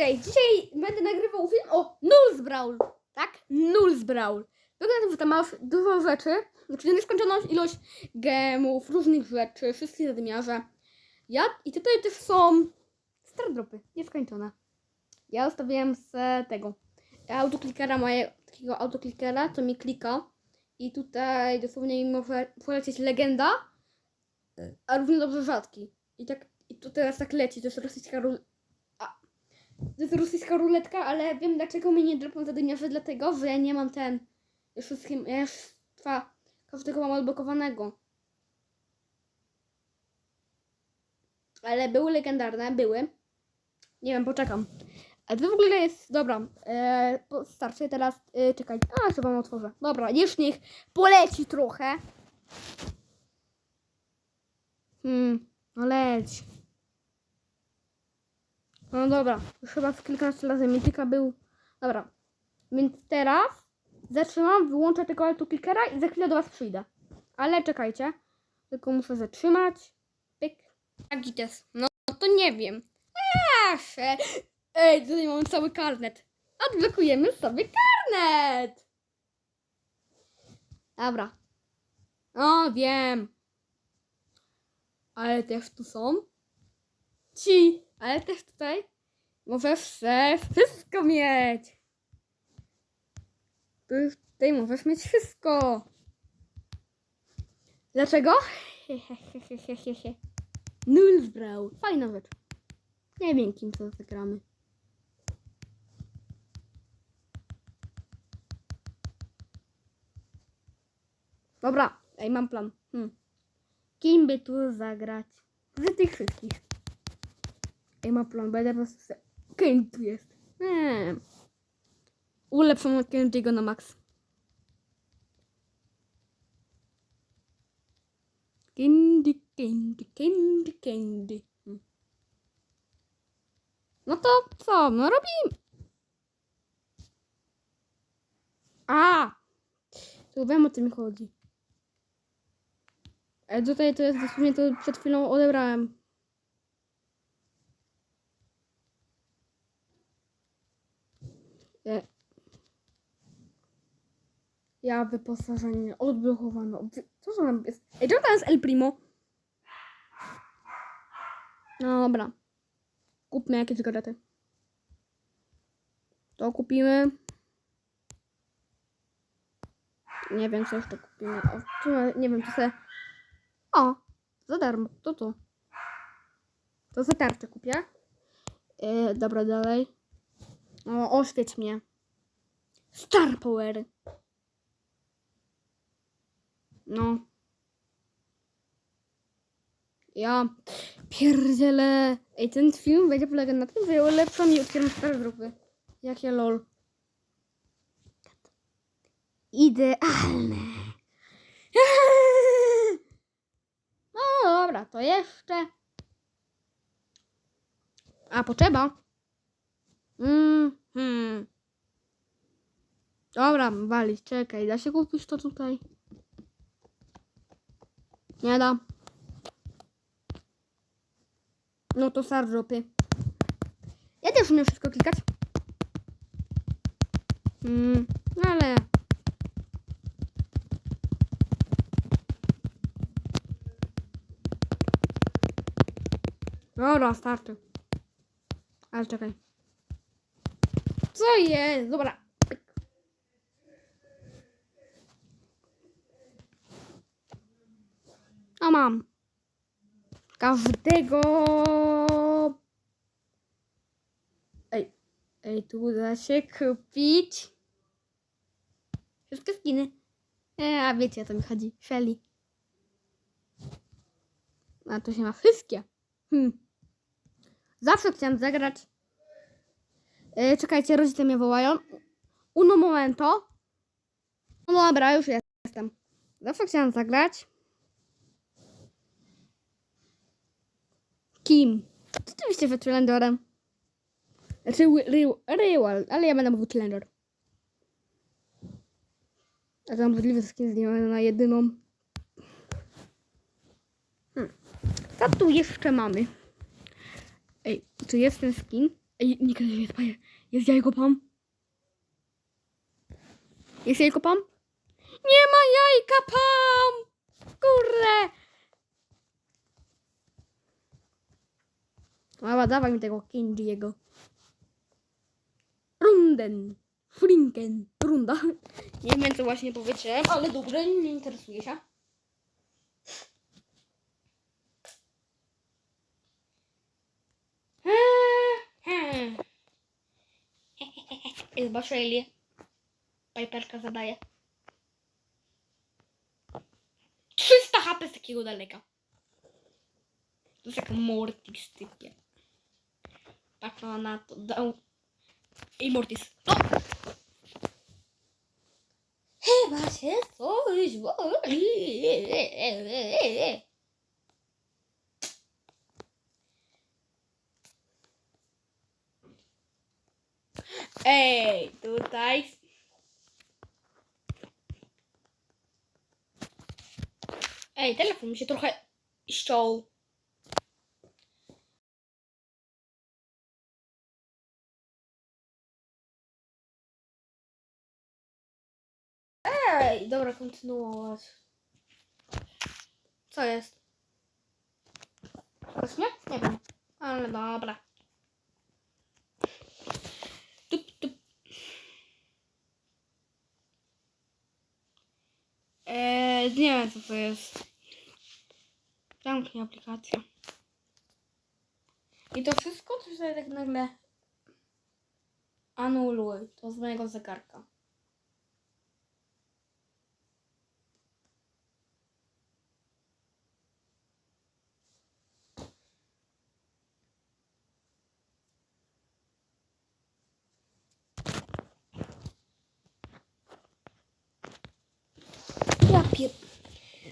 Cześć, dzisiaj będę nagrywał film o Nulls Brawl, tak? Nulls Brawl. Wygląda na to, że tam masz dużo rzeczy, znaczy nieskończoną ilość gemów, różnych rzeczy, wszystkie zadymiarze. Ja, I tutaj też są stardropy, nieskończone. Ja ustawiłem z tego autoklikera, mojego takiego autoklikera, co mi klika. I tutaj dosłownie mi może polecieć legenda, a równie dobrze rzadki. I tak, i to teraz tak leci, to jest rosyjska To jest rosyjska ruletka, ale wiem dlaczego mi nie dropią zadymiarze, dlatego, że ja nie mam ten już trwa, każdego mam odblokowanego. Ale były legendarne, były. Nie wiem, poczekam. A to w ogóle jest, dobra, e, starczy teraz, e, czekaj, a, chyba wam otworzę. Dobra, już niech poleci trochę. Hmm, no leć. No dobra, już chyba z kilkanaście razy mityka był. Dobra, więc teraz zatrzymam, wyłączę tego autoklikera i za chwilę do was przyjdę. Ale czekajcie, tylko muszę zatrzymać. Pyk. Agites. No to nie wiem. Ach, e, ej, tutaj mamy cały karnet. Odblokujemy sobie karnet. Dobra. O, wiem. Ale też tu są. Ci, ale też tutaj możesz se wszystko mieć. Tu- Tutaj możesz mieć wszystko. Dlaczego? Hehehehehe. Nullsbrow. Fajna rzecz. Nie wiem, kim to zagramy. Dobra, ej, mam plan. Hmm. Kim by tu zagrać? Z tych wszystkich. Ej, mam plan, będę po prostu... se- jest? Nie. Ulepszam Kenji'ego na max. Candy, candy, candy, candy. No to co? No robimy. A! To wiem o mi chodzi. Ale tutaj to jest dosłownie to przed chwilą odebrałem. E. Ja wyposażenie odblokowano. Co to tam jest? Ej, czemu tam jest El Primo? No dobra. Kupmy jakieś gadżety. To kupimy. Nie wiem, co jeszcze kupimy. O, tu, nie wiem, co se... O, za darmo. To to. To za tarczę kupię. E, dobra, dalej. O, oświeć mnie. Star Power. No. Ja pierdzielę. Ej, ten film będzie polegał na tym, że ja ulepszam i otwieram stare grupy. Jakie lol. Idealne. No dobra, to jeszcze. A potrzeba. Mhm. Dobra, walić, czekaj, da się kupić to tutaj? Nie da. No to sardżopy. Ja też umiem wszystko klikać. Mm, ale... Dobra, starczy. Ale czekaj. Co jest? Dobra. A mam. Każdego. Ej, ej, tu da się kupić. Wszystkie skiny. E, a wiecie o co mi chodzi. Shelly. A to się ma wszystkie. Hmm. Zawsze chciałam zagrać. E, czekajcie, rodzice mnie wołają. Uno momento. No dobra, już jestem. Zawsze chciałam zagrać. Kim? Oczywiście, że Trendorem. Znaczy, Rywal, ale ja będę mówił Trendor. A tam możliwe skin zdjęły na jedyną. Hmm. Co tu jeszcze mamy? Ej, czy jest ten skin? Ej, nie kiedy jest panie. Jest jajko pan? Jest jajko pan? Nie ma jajka pan! Kurde! Mała, dawaj mi tego Kenjiego. Runden. Frinken. Runda. Nie wiem, co właśnie powiedziałem, ale dobrze, nie interesuje się. Zobaczę, ile Piperka zadaje. 300 HP z takiego daleka. To jest jak Mortis typie. Tak no na to dał. I Mortis. No! Chyba się Ej, tutaj. Ej, telefon mi się trochę ściął. Ej, dobra, kontynuować. Co jest? Nie? Nie wiem. Ale dobra. Eee, nie wiem co to jest. Zamknij aplikację. I to wszystko, czy sobie tak nagle anuluj? To z mojego zegarka.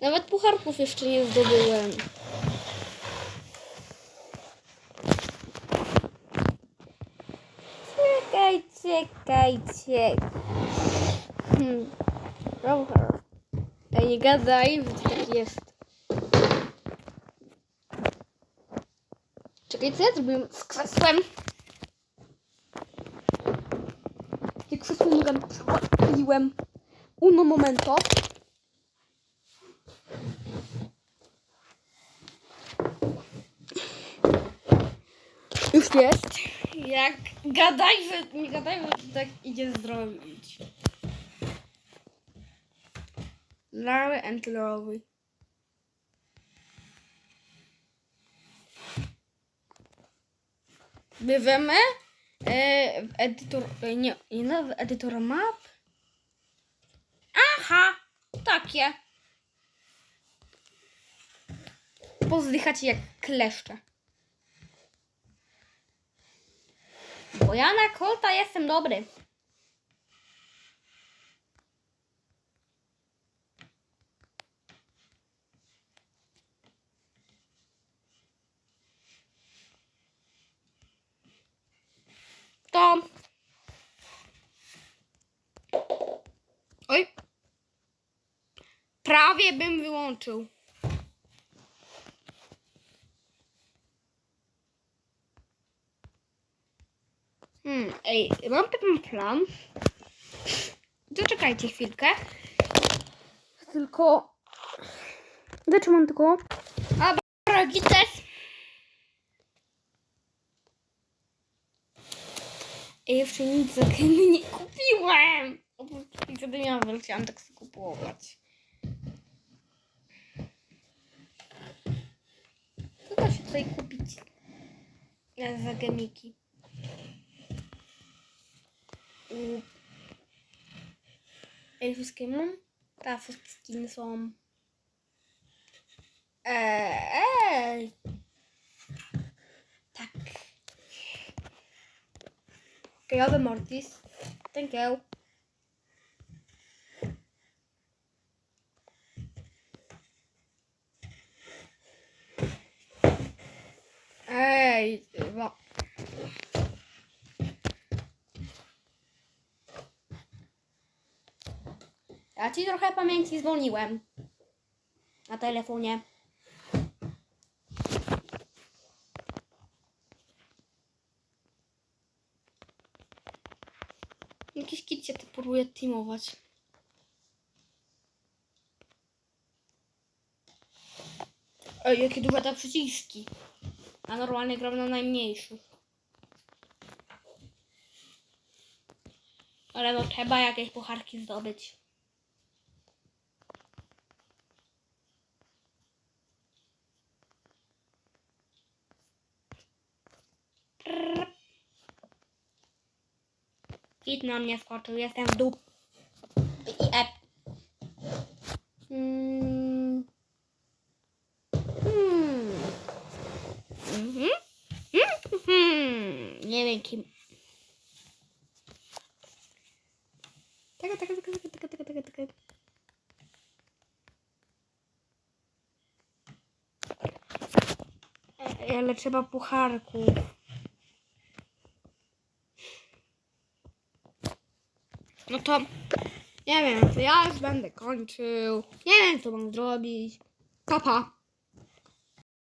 Nawet pucharków jeszcze nie zdobyłem. Czekaj, czekaj, czekaj. Hmm. Ej, nie gadaj, tak jest. Czekaj, co ja zrobiłem z krzesłem? Jak krzesło nogę przewaliłem. Uno momento. Już jest. Jak gadaj, że nie gadaj, że tak idzie zrobić. Larry and Larry. Bywamy e, w edytor, e, nie, nie w edytor map. Aha, takie. Pozdychacie jak kleszcze. Bo ja na kolta jestem dobry. To. Oj. Prawie bym wyłączył. Hmm, ej, mam pewien plan. Zaczekajcie chwilkę. Tylko... Dlaczego mam tylko... A, bragites. Ej, jeszcze nic za nie kupiłem. Oprócz pizza dymiawy, chciałam tak sobie kupować. Co da się tutaj kupić za gemiki? U- Ej, wszystkie mam? Tak, wszystkie skiny są. Eee. Tak. Gejowy Mortis. Thank you. Ej, wa- Ja ci trochę pamięci zwolniłem. Na telefonie. Jakiś kit się próbuje teamować. Ej, jakie duże te przyciski. A normalnie gram na najmniejszych. Ale no trzeba jakieś pucharki zdobyć. Kit na mnie skoczył, jestem w dół. I ep. Mm. Hmm. Mhm. Mhm. Nie wiem kim. Taka, taka, taka, taka, taka, taka, taka, taka. Ale trzeba pucharków. To nie wiem, to ja już będę kończył. Nie wiem, co mam zrobić. Papa.